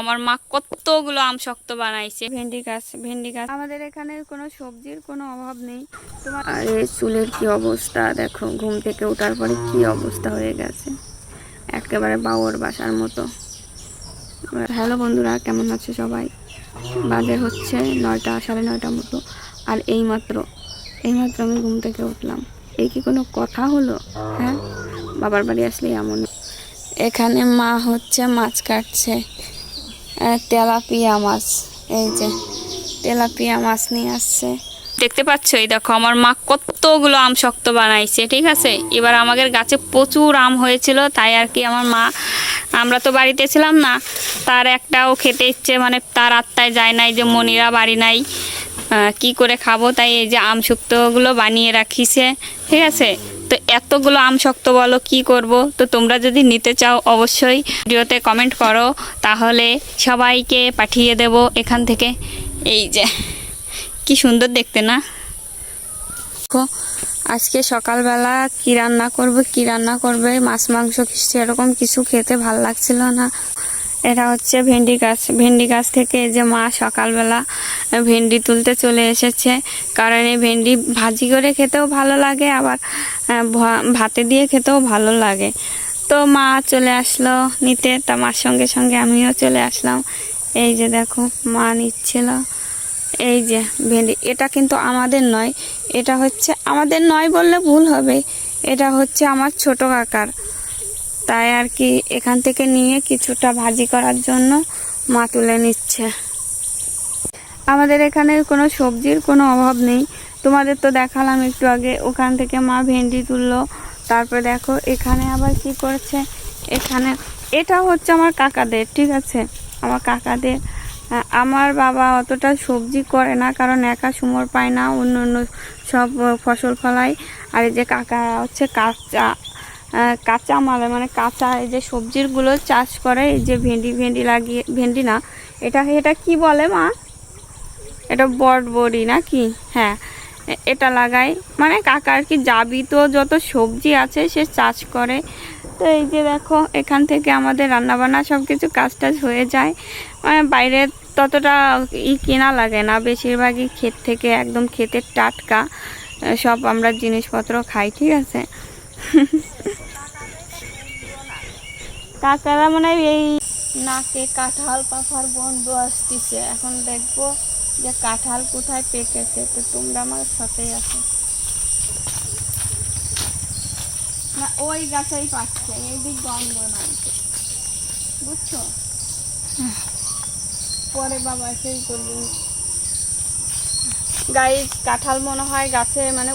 আমার মা কতগুলো আম শক্ত বানাইছে। ভেন্ডি গাছ ভেন্ডি গাছ। আমাদের এখানে কোনো সবজির কোনো অভাব নেই। তোমার আরে চুলের কি অবস্থা? দেখো ঘুম থেকে ওঠার পরে কি অবস্থা হয়ে গেছে। একেবারে বাবর বাসার মতো। হ্যালো বন্ধুরা কেমন আছে সবাই? বাজে হচ্ছে নয়টা সাড়ে নয়টার মতো। আর এইমাত্র এইমাত্র আমি ঘুম থেকে উঠলাম। এই কি কোনো কথা হলো? হ্যাঁ বাবার বাড়ি আসলে এমন। এখানে মা হচ্ছে মাছ কাটছে। তেলাপিয়া মাছ। এই যে, তেলাপিয়া মাছ নিয়ে আসছে। দেখতে পাচ্ছ? এই দেখো, আমার মা কতগুলো আম শক্ত বানাইছে, ঠিক আছে? এবার আমাদের গাছে প্রচুর আম হয়েছিল, তাই আর কি আমার মা, আমরা তো বাড়িতে ছিলাম না, তার একটাও খেতে ইচ্ছে মানে তার আত্মায় যায় নাই যে মনিরা বাড়ি নাই কি করে খাব? তাই এই যে আম শক্তগুলো বানিয়ে রাখিছে, ঠিক আছে? তো এতগুলো আম শক্ত বলো, কি করব? তো তোমরা যদি নিতে চাও, অবশ্যই ভিডিওতে কমেন্ট করো। তাহলে সবাইকে পাঠিয়ে দেব এখান থেকে। এই যে, কি সুন্দর দেখতে না? আজকে সকালবেলা কি রান্না করবে, কি রান্না করবে, মাছ, মাংস কিছু এরকম কিছু খেতে ভালো লাগছিল না। এটা হচ্ছে ভেন্ডি গাছ ভেন্ডি গাছ থেকে যে মা সকালবেলা ভেন্ডি তুলতে চলে এসেছে। কারণ এই ভেন্ডি ভাজি করে খেতেও ভালো লাগে, আবার ভাতে দিয়ে খেতেও ভালো লাগে। তো মা চলে আসলো নিতে, তা মার সঙ্গে সঙ্গে আমিও চলে আসলাম। এই যে দেখো, মা নিচ্ছিল। এই যে ভেন্ডি, এটা কিন্তু আমাদের নয়, এটা হচ্ছে আমাদের নয় বললে ভুল হবে। এটা হচ্ছে আমার ছোট কাকার। তাই আর কি এখান থেকে নিয়ে কিছুটা ভাজি করার জন্য মা তুলে নিচ্ছে। আমাদের এখানে কোনো সবজির কোনো অভাব নেই। তোমাদের তো দেখালাম একটু আগে, ওখান থেকে মা ভেন্ডি তুললো। তারপরে দেখো, এখানে আবার কি করেছে? এখানে, এটা হচ্ছে আমার কাকাদের, ঠিক আছে? আমার কাকাদের আমার বাবা অতটা সবজি করে না, কারণ একা সুমর পায় না, অন্য অন্য সব ফসল ফলায়। আর এই যে কাকা হচ্ছে কাঁচা কাঁচা মাল মানে কাঁচা এই যে সবজিরগুলো চাষ করে, এই যে ভেন্ডি ভেন্ডি লাগিয়ে, ভেন্ডি না, এটা এটা কি বলে মা? এটা বটবড়ি নাকি? হ্যাঁ এটা লাগাই। মানে কাকা আর কি যাবিত যত সবজি আছে সে চাষ করে। তো এই যে দেখো, এখান থেকে আমাদের রান্নাবান্না সব কিছু কাজ টাজ হয়ে যায়। মানে বাইরে ততটা ই কেনা লাগে না। বেশিরভাগই ক্ষেত থেকে একদম ক্ষেতের টাটকা সব আমরা জিনিসপত্র খাই, ঠিক আছে? কাকারা মানে এই নাকে কাঁঠাল পাখার বন্ধু আসতেছে। এখন দেখব যে কাঁঠাল কোথায় পেকেছে, তো তোমরা আমার সাথেই আছো। না, ওই গাছেই পাচ্ছে, এই দিক গন্ধ নাই বুঝছ? পরে বাবা সেই করবি। গাই কাঁঠাল মনে হয় গাছে মানে